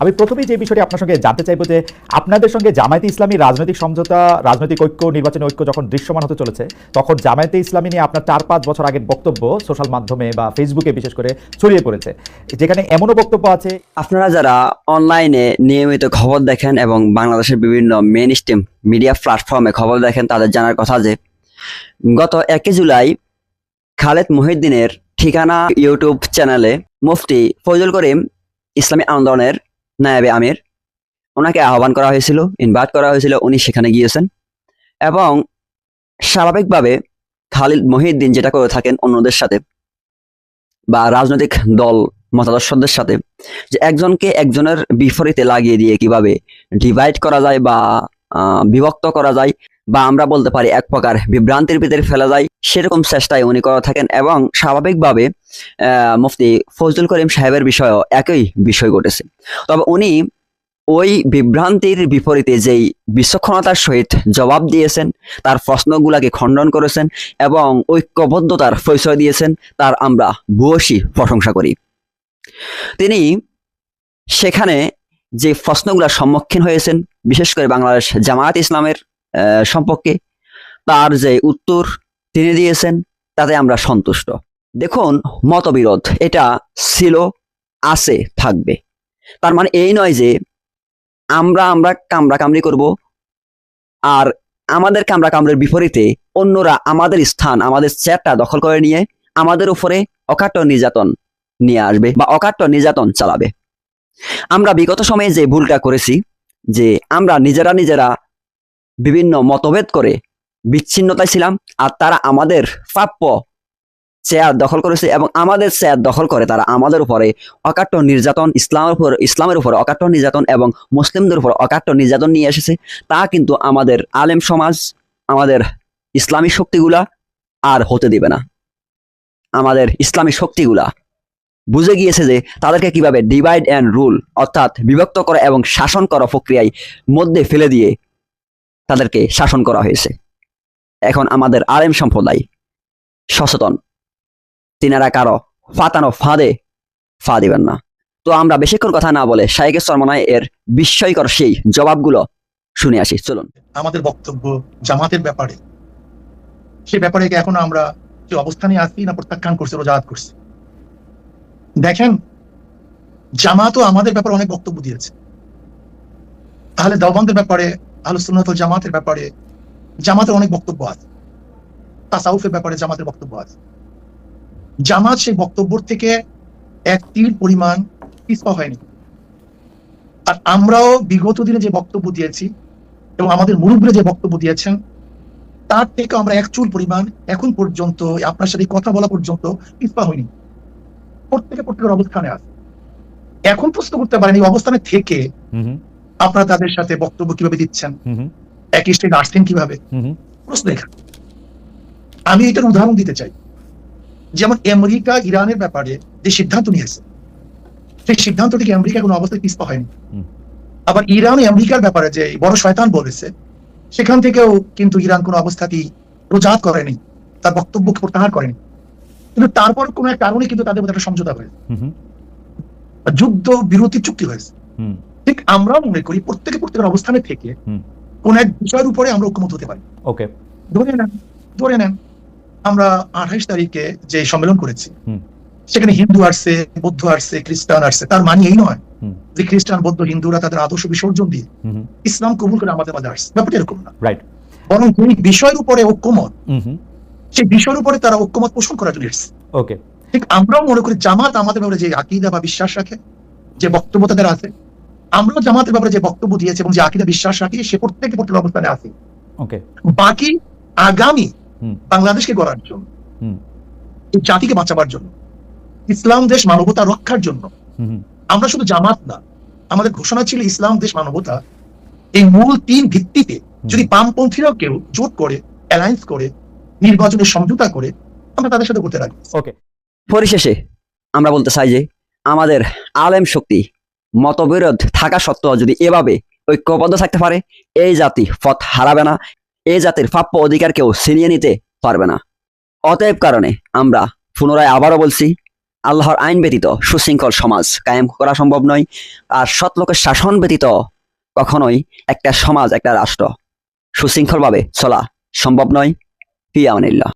আমি প্রথমেই যে বিষয়টি আপনার সঙ্গে জানতে চাইব যে আপনাদের সঙ্গে জামায়াতে ইসলামী রাজনৈতিক সমঝোতা, রাজনৈতিক ঐক্য, নির্বাচনী ঐক্য যখন দৃশ্যমান হতে চলেছে, তখন জামায়াতে ইসলামী নিয়ে আপনার চার পাঁচ বছর আগের বক্তব্য সোশ্যাল মাধ্যমে বা ফেসবুকে বিশেষ করে ছড়িয়ে পড়েছে। যেখানে এমনও বক্তব্য আছে আপনারা যারা অনলাইনে নিয়মিত খবর দেখেন এবং বাংলাদেশের বিভিন্ন মেন স্ট্রিম মিডিয়া প্ল্যাটফর্মে খবর দেখেন, তাদের জানার কথা যে গত একই জুলাই খালেদ মহিউদ্দিনের ঠিকানা ইউটিউব চ্যানেলে মুফতি ফজল করিম ইসলামী আন্দোলনের নায়াবে আমির। ওনাকে আহ্বান করা হয়েছিল, ইনভাইট করা হয়েছিল, উনি সেখানে গিয়েছেন। এবং স্বাভাবিকভাবে খালিদ মহিউদ্দিন যেটা করে থাকেন অন্যদের সাথে বা রাজনৈতিক দল মতাদর্শদের সাথে, যে একজনকে একজনের বিপরীতে লাগিয়ে দিয়ে কীভাবে ডিভাইড করা যায় বা বিভক্ত করা যায় বা আমরা বলতে পারি এক প্রকার বিভ্রান্তির ভিতরে ফেলা যায়, সেরকম চেষ্টায় উনি করে থাকেন। এবং স্বাভাবিকভাবে মুফতি ফজলুল করিম সাহেবের বিষয়েও একই বিষয় ঘটেছে। তবে উনি ওই বিভ্রান্তির বিপরীতে যেই বিচক্ষণতার সহিত জবাব দিয়েছেন, তার প্রশ্নগুলাকে খণ্ডন করেছেন এবং ঐক্যবদ্ধতার পরিচয় দিয়েছেন, তার আমরা ভূয়সী প্রশংসা করি। তিনি সেখানে যে প্রশ্নগুলোর সম্মুখীন হয়েছেন, বিশেষ করে বাংলাদেশ জামায়াত ইসলামের সম্পর্কে, তার যে উত্তর তিনি দিয়েছেন, তাতে আমরা সন্তুষ্ট। দেখুন, মতবিরোধ, এটা ছিল, আছে, থাকবে। তার মানে এই নয় যে, আমরা আমরা কামড়া কামড়ি করব, আর আমাদের কামড়া কামড়ের বিপরীতে অন্যরা আমাদের স্থান, আমাদের চেয়ারটা দখল করে নিয়ে আমাদের উপরে অকাট্য নির্যাতন নিয়ে আসবে বা অকাট্য নির্যাতন চালাবে। আমরা বিগত সময়ে যে ভুলটা করেছি, যে আমরা নিজেরা নিজেরা বিভিন্ন মতভেদ করে বিচ্ছিন্নতায় ছিলাম, আর তারা আমাদের প্রাপ্য চেয়ার দখল করেছে এবং আমাদের চেয়ার দখল করে। তারা আমাদের উপরে অকাট্য নির্যাতন, ইসলামের উপর ইসলামের উপর অকাট্য নির্যাতন এবং মুসলিমদের উপর অকাট্য নির্যাতন নিয়ে এসেছে। তা কিন্তু আমাদের আলেম সমাজ, আমাদের ইসলামী শক্তিগুলা আর হতে দিবে না। আমাদের ইসলামী শক্তিগুলা বুঝে গিয়েছে যে তাদেরকে কীভাবে ডিভাইড অ্যান্ড রুল অর্থাৎ বিভক্ত করা এবং শাসন করা প্রক্রিয়ায় মধ্যে ফেলে দিয়ে তাদেরকে শাসন করা হয়েছে। এখন আমাদের আলেম সম্প্রদায় সচেতন। তিনারা কারও ফাতানো ফাঁদে ফা দিবেন না। তো আমরা বেশিক্ষণ কথা না বলে শাইকের সরমনায় এর বিস্ময়কর সেই জবাবগুলো শুনে আসি। চলুন। আমাদের বক্তব্য জামাতের ব্যাপারে। সে ব্যাপারে কি এখনও আমরা যে অবস্থানে আছি না প্রত্যাখ্যান করছি রোজাত করছি? দেখেন, জামাতও আমাদের ব্যাপারে অনেক বক্তব্য দিয়েছে। তাহলে দেওবন্দের ব্যাপারে আলোচনা জামাতের ব্যাপারে জামাতের অনেক বক্তব্য আছে। তাসাউফের ব্যাপারে জামাতের বক্তব্য আছে। জামাত সেই বক্তব্য থেকে এক তীর পরিমাণ পিছপা হয়নি। আর আমরাও বিগত দিনে যে বক্তব্য দিয়েছি এবং আমাদের মুরব্বীরা যে বক্তব্য দিয়েছেন তার থেকে আমরা এক চুল পরিমাণ এখন পর্যন্ত আপনার সাথে কথা বলা পর্যন্ত পিছপা হয়নি। প্রত্যেকে প্রত্যেকের অবস্থানে আছে। এখন প্রশ্ন করতে পারেন এই অবস্থানে থেকে আপনারা তাদের সাথে বক্তব্য কীভাবে দিচ্ছেন? একই স্টেজ আসছেন কীভাবে? প্রশ্ন এখানে। আমি এটার উদাহরণ দিতে চাই। যেমন আমেরিকা ইরানের ব্যাপারে যে সিদ্ধান্ত নিয়েছে সেই সিদ্ধান্ত থেকে আমেরিকা কোনো অবস্থায় পিছপা হয়নি। আবার ইরান আমেরিকার ব্যাপারে যে বড় শয়তান বলেছে সেখান থেকেও কিন্তু ইরান কোনো অবস্থাতেই প্রজাত করেনি তার বক্তব্যকে প্রত্যাহার করেনি। কিন্তু তারপর কোনো এক কারণে কিন্তু তাদের মধ্যে একটা সমঝোতা হয়েছে। যুদ্ধ বিরতি চুক্তি হয়েছে। হুম, ঠিক আমরা মনে করি প্রত্যেকে প্রত্যেকের অবস্থানে থেকে। কোন এক বিষয়ের উপরে আমরা ঐক্যমত হতে পারি। ওকে। ধরে নেন ধরে নেন আমরা আঠাইশ তারিখে যে সম্মেলন করেছি সেখানে হিন্দু আসছে বৌদ্ধ আসছে খ্রিস্টান আসছে তার মানে এই নয় যে খ্রিস্টান বৌদ্ধ হিন্দুরা তাদের আদর্শ বিসর্জন দিয়ে ইসলাম কবুল করে আমাদের মাঝে আসছে। ব্যাপারটা এরকম না। রাইট বরং যেই বিষয়ের উপরে ঐক্যমত সেই বিষয়ের উপরে তারা ঐক্যমত পোষণ করার জন্য এসছে। ওকে ঠিক আমরাও মনে করি জামাত আমাদের ব্যাপারে যে আকিদা বা বিশ্বাস রাখে যে বক্তব্য তাদের আছে আমরাও জামাতের ব্যাপারে যে বক্তব্য দিয়েছে এবং যে আকিদা বিশ্বাস রাখি সে প্রত্যেকে প্রত্যেক অবস্থানে আছে। ওকে বাকি আগামী। বাংলাদেশকে গড়ার জন্য। এই জাতিকে বাঁচাবার জন্য। ইসলাম দেশ মানবতা রক্ষার জন্য। আমরা শুধু জামাত না আমাদের ঘোষণা ছিল ইসলাম দেশ মানবতা। এই মূল তিন ভিত্তিতে যদি বামপন্থীরাও কেউ জোট করে অ্যালায়েন্স করে নির্বাচনের সমঝোতা করে আমরা তাদের সাথে করতে রাখি ওকে। পরিশেষে আমরা বলতে চাই যে আমাদের আলেম শক্তি মতবিরোধ থাকা সত্ত্বেও যদি এভাবে ঐক্যবদ্ধ থাকতে পারে এই জাতি পথ হারাবে না। এই জাতির প্রাপ্য অধিকার কেউ ছিনিয়ে নিতে পারবে না। অতএব কারণে আমরা পুনরায় আবারও বলছি, আল্লাহর আইন ব্যতীত সুশৃঙ্খল সমাজ কায়েম করা সম্ভব নয়, আর সৎ লোকের শাসন ব্যতীত কখনোই একটা সমাজ, একটা রাষ্ট্র সুশৃঙ্খলভাবে চলা সম্ভব নয়। পিয়া আমানিল্লাহ